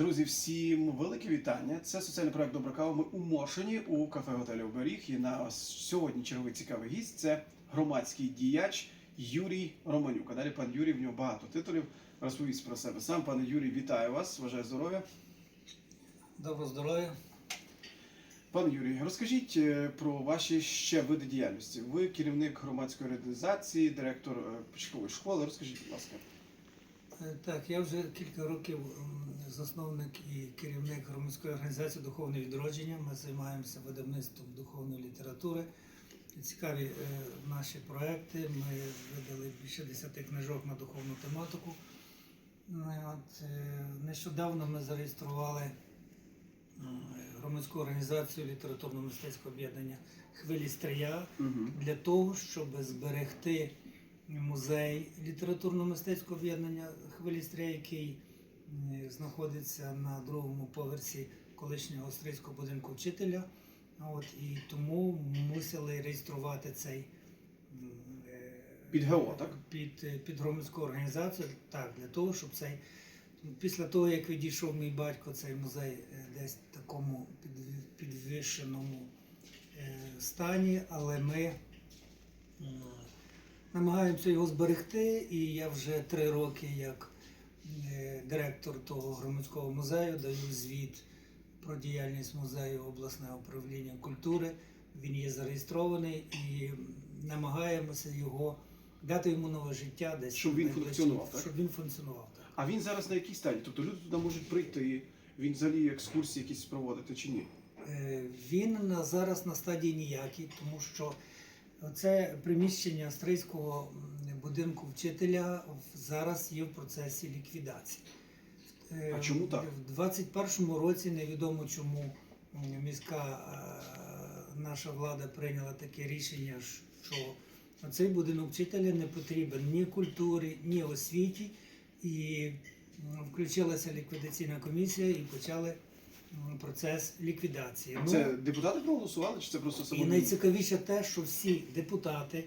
Друзі, всім велике вітання. Це соціальний проект Добра кава. Ми у Мошені у кафе готелю Оберіг. І на сьогодні черговий цікавий гість це громадський діяч Юрій Романюк. А далі пан Юрій, в нього багато титулів. Розповість про себе сам. Пане Юрій, вітаю вас. Бажаю здоров'я. Доброго здоров'я. Пане Юрій, розкажіть е, про ваші ще види діяльності. Ви керівник громадської організації, директор е, початкової школи. Розкажіть, будь ласка. Е, Так, я вже кілька років засновник і керівник громадської організації Духовне відродження. Ми займаємося видавництвом духовної літератури. Цікаві е, наші проекти. Ми видали більше десяти книжок на духовну тематику. Ну, От, е, нещодавно ми зареєстрували м, громадську організацію літературно-мистецького об'єднання Хвилі Стрия Угу. для того, щоб зберегти музей літературно-мистецького об'єднання Хвилі Стрия, який знаходиться на другому поверсі колишнього австрійського будинку вчителя. От, і тому мусили реєструвати цей е, Під ГО, так? Під, е, під громадську організацію, так, для того, щоб цей. Після того, як відійшов мій батько, цей музей е, десь в такому підвищеному е, стані, але ми намагаємося його зберегти, і я вже три роки як е, директор того громадського музею даю звіт про діяльність музею обласного управління культури. Він є зареєстрований і намагаємося його дати йому нове життя, десь Щоб він функціонував, так? Щоб він функціонував. Так. А він зараз на якій стадії? Тобто люди туди можуть прийти, він взагалі екскурсії якісь проводити чи ні? Е, Він зараз на стадії ніякій, тому що це приміщення австрійського будинку вчителя зараз є в процесі ліквідації. Е, А чому так? В 21-му році невідомо чому міська е, наша влада прийняла таке рішення, що цей будинок вчителя не потрібен ні культурі, ні освіті. І включилася ліквідаційна комісія і почали процес ліквідації. Це депутати проголосували, чи це просто і найцікавіше те, що всі депутати,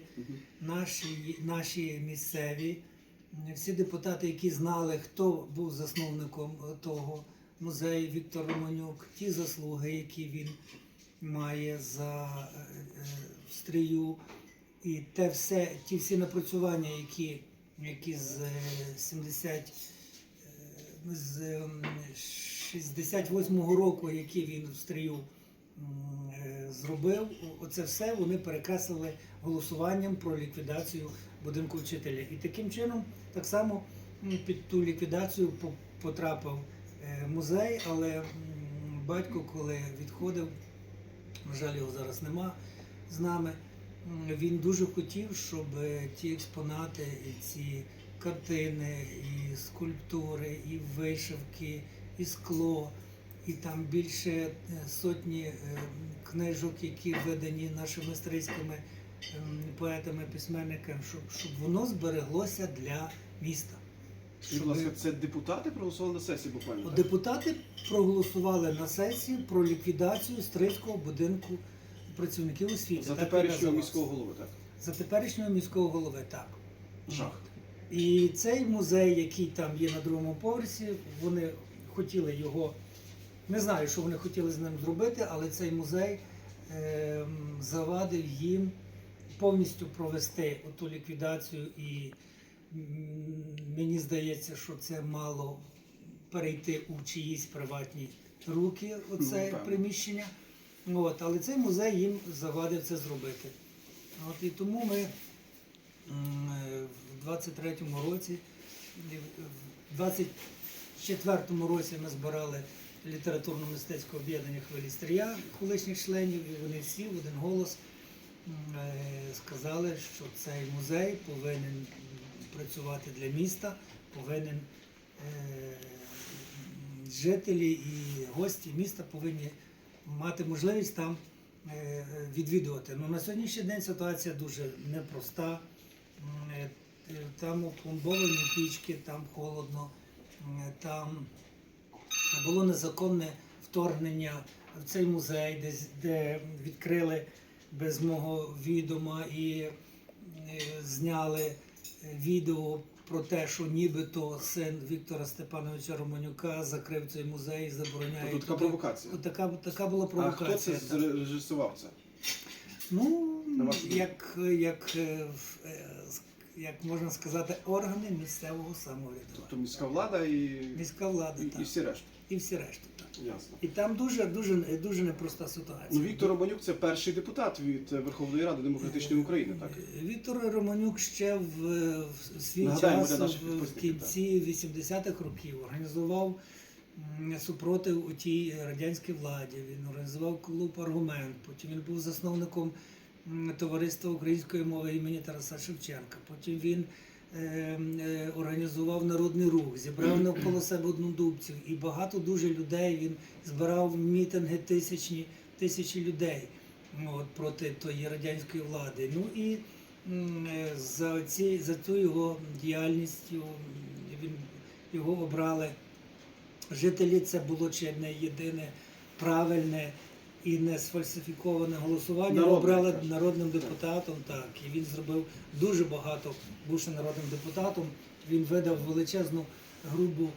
наші, наші місцеві, всі депутати, які знали, хто був засновником е, того музею Віктор Романюк, ті заслуги, які він має за е, е, стрію, і те все, ті всі напрацювання, які, які з е, 70 е, з ем, 68-го року, які він в стрію е, зробив, оце все вони перекреслили голосуванням про ліквідацію будинку вчителя. І таким чином, так само під ту ліквідацію потрапив е, музей, але батько, коли відходив, на жаль, його зараз нема з нами. Він дуже хотів, щоб ті експонати, і ці картини, і скульптури, і вишивки, і скло, і там більше е, сотні е, книжок, які видані нашими австрійськими ем, поетами, письменниками, щоб, щоб воно збереглося для міста. Будь ласка, це депутати проголосували на сесії буквально? Так? Депутати проголосували на сесії про ліквідацію Стрийського будинку працівників освіти. За Так теперішнього міського голови, так? За теперішнього міського голови, так. Жах. І цей музей, який там є на другому поверсі, вони хотіли його. Не знаю, що вони хотіли з ним зробити, але цей музей ем, завадив їм повністю провести оту ліквідацію. І мені здається, що це мало перейти у чиїсь приватні руки, оце Ну, приміщення. От, але цей музей їм завадив це зробити. От, і тому ми е, в 23-му році, в 24-му році ми збирали літературно-мистецьке об'єднання хвилі стрія колишніх членів, і вони всі в один голос е, сказали, що цей музей повинен працювати для міста, повинен е, жителі і гості міста повинні мати можливість там е, відвідувати. Ну, на сьогоднішній день ситуація дуже непроста. Е, Там опломбовані пічки, там холодно, там було незаконне вторгнення в цей музей, де, де відкрили без мого відома і е, зняли е, відео про те, що нібито син Віктора Степановича Романюка закрив цей музей, і забороняє. Тобто така провокація. Така, така була А хто провокація. це зрежисував це? Ну, як, як, як можна сказати, органи місцевого самоврядування. Тобто міська влада і, Міська влада, і, так. і всі решта. І всі решта, так. Ясно. І там дуже, дуже, дуже непроста ситуація. Ну, Віктор Романюк це перший депутат від е, Верховної Ради Демократичної України, так? Віктор Романюк ще в, в свій Нагадаємо час в, кінці 80-х років організував супротив у тій радянській владі. Він організував клуб аргумент. Потім він був засновником товариства української мови імені Тараса Шевченка. Потім він е, е, організував народний рух, зібрав навколо себе однодумців і багато дуже людей. Він збирав мітинги тисячні, тисячі людей от, проти тої радянської влади. Ну і е, за, ці, за цю його діяльність він, його обрали жителі. Це було чи не єдине правильне і не сфальсифіковане голосування. Його обрали народним депутатом. Так, і він зробив дуже багато, бувши народним депутатом. Він видав величезну грубу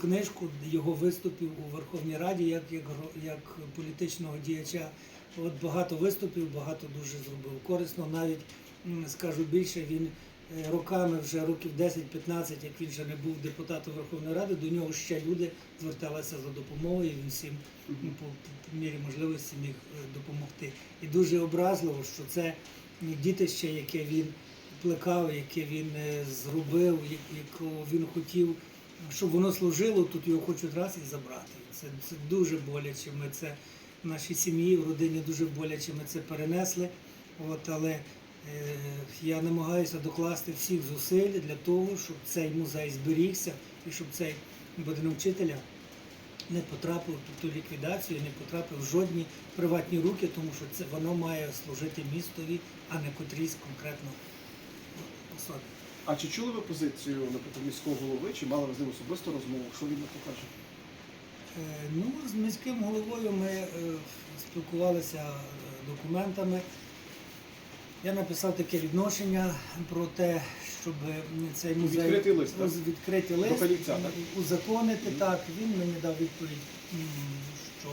книжку його виступів у Верховній Раді як, як, як політичного діяча. От багато виступів, багато дуже зробив корисно. Навіть скажу більше, він роками, вже років 10-15, як він ще не був депутатом Верховної Ради, до нього ще люди зверталися за допомогою. і Він всім ну, по, по мірі можливості міг е, допомогти. І дуже образливо, що це дітище, яке він плекав, яке він е, зробив, якого він хотів, щоб воно служило, тут його хочуть раз і забрати. Це, це дуже боляче. Ми це в нашій сім'ї, в родині дуже боляче. Ми це перенесли. От, але е, я намагаюся докласти всіх зусиль для того, щоб цей музей зберігся і щоб цей будинок вчителя не потрапив в ту ліквідацію, не потрапив в жодні приватні руки, тому що це воно має служити містові, а не котрійсь конкретно особі. А чи чули ви позицію, наприклад, міського голови, чи мали ви з ним особисту розмову? Що він на то каже? Е, Ну, з міським головою ми е, спілкувалися е, документами. Я написав таке відношення про те, щоб цей музей Відкритий лист, так? Відкритий лист Фелікса, так? узаконити. Так, він мені дав відповідь, що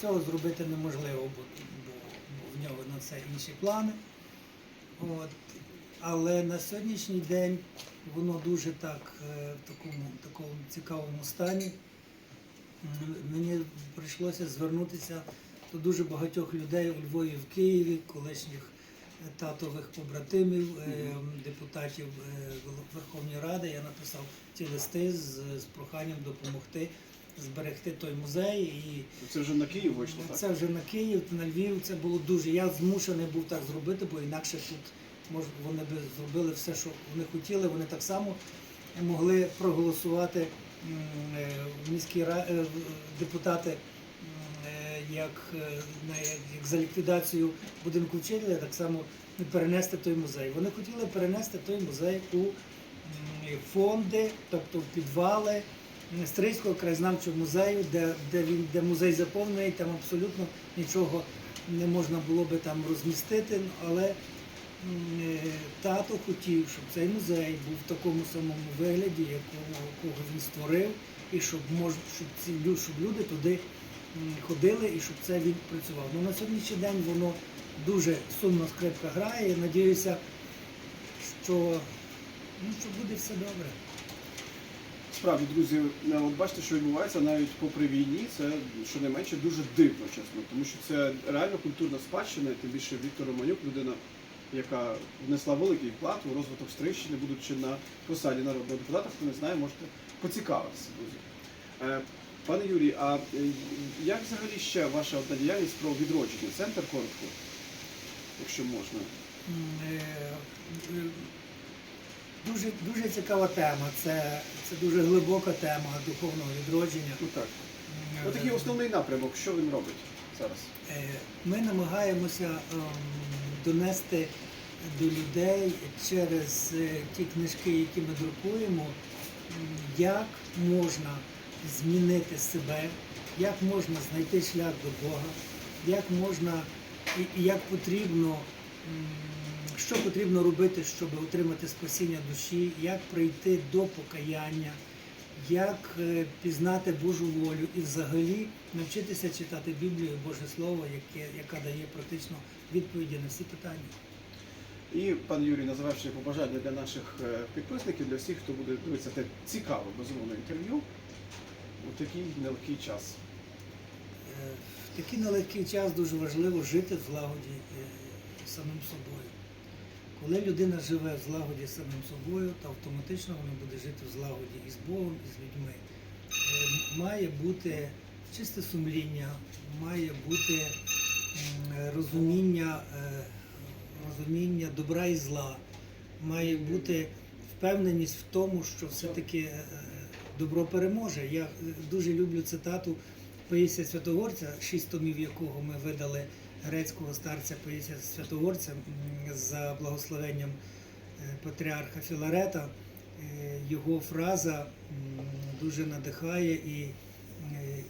цього зробити неможливо, бо, бо, бо в нього на це інші плани. От. Але на сьогоднішній день воно дуже так е, в такому, такому цікавому стані. Мені прийшлося звернутися до дуже багатьох людей у Львові, в Києві, колишніх татових побратимів, е, депутатів е, Верховної Ради. Я написав ці листи з, з проханням допомогти зберегти той музей. І Це вже на Київ вийшло, так? це вже на Київ, на Львів. Це було дуже. Я змушений був так зробити, бо інакше тут мож, вони би зробили все, що вони хотіли. Вони так само могли проголосувати м, е, в міській ра- е, депутати. Як, е, як, за ліквідацію будинку вчителя, так само перенести той музей. Вони хотіли перенести той музей у фонди, тобто в підвали Стрийського краєзнавчого музею, де, де, він, де музей заповнений, там абсолютно нічого не можна було би там розмістити, але е, тато хотів, щоб цей музей був в такому самому вигляді, якого, якого він створив, і щоб, мож, щоб, ці, щоб люди туди ходили і щоб це він працював. Ну, на сьогоднішній день воно дуже сумно скрипка грає. Я надіюся, що, ну, що буде все добре. Справді, друзі, е, от бачите, що відбувається навіть попри війні, це щонайменше дуже дивно, чесно, тому що це реально культурна спадщина, і тим більше Віктор Романюк, людина, яка внесла великий вклад у розвиток Стрийщини, будучи на посаді народного депутата. Хто не знає, можете поцікавитися, друзі. Пане Юрій, а е, як взагалі ще ваша одна діяльність про відродження? Центр коротко, якщо можна. Е, е, Дуже, дуже цікава тема. Це, це дуже глибока тема духовного відродження. Ну так. Отакий основний напрямок, що він робить зараз? Ми намагаємося ем, донести до людей через ті книжки, які ми друкуємо, як можна змінити себе, як можна знайти шлях до Бога, як можна і, як потрібно що потрібно робити, щоб отримати спасіння душі, як прийти до покаяння, як е, пізнати Божу волю і взагалі навчитися читати Біблію, Боже Слово, яке, яка дає практично відповіді на всі питання. І пан Юрій, на завершення побажання для наших е, підписників, для всіх, хто буде дивитися те цікаве безумовне інтерв'ю у такий нелегкий час. Е, В такий нелегкий час дуже важливо жити в злагоді е, самим собою. Коли людина живе в злагоді самим собою, то автоматично вона буде жити в злагоді і з Богом, і з людьми. Е, Має бути чисте сумління, має бути розуміння, розуміння добра і зла, має бути впевненість в тому, що все-таки добро переможе. Я е, дуже люблю цитату Паїсія Святогорця, шість томів якого ми видали грецького старця Паїсія Святогорця за благословенням е, патріарха Філарета. Е, Його фраза дуже надихає і,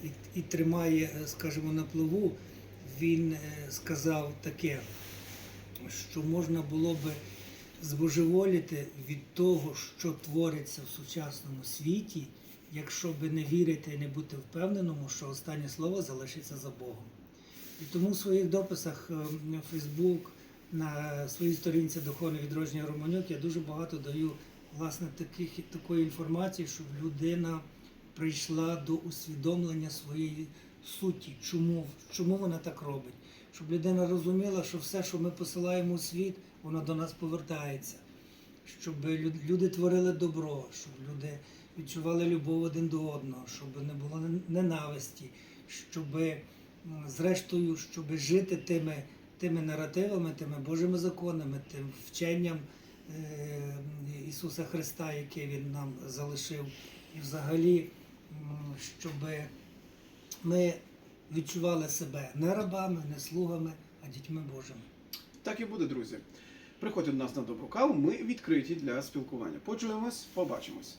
і, і тримає, скажімо, на плаву. Він сказав таке, що можна було би збожеволіти від того, що твориться в сучасному світі, якщо би не вірити і не бути впевненому, що останнє слово залишиться за Богом. І тому в своїх дописах е, на Фейсбук, на своїй сторінці Духовне відродження Романюк я дуже багато даю власне таких, такої інформації, щоб людина прийшла до усвідомлення своєї суті, чому, чому вона так робить. Щоб людина розуміла, що все, що ми посилаємо у світ, воно до нас повертається. Щоб люди творили добро, щоб люди відчували любов один до одного, щоб не було ненависті, щоб зрештою, щоб жити тими, тими наративами, тими Божими законами, тим вченням е, Ісуса Христа, яке Він нам залишив, і взагалі, щоб ми відчували себе не рабами, не слугами, а дітьми Божими. Так і буде, друзі. Приходьте до нас на добру каву. Ми відкриті для спілкування. Почуємось, побачимось.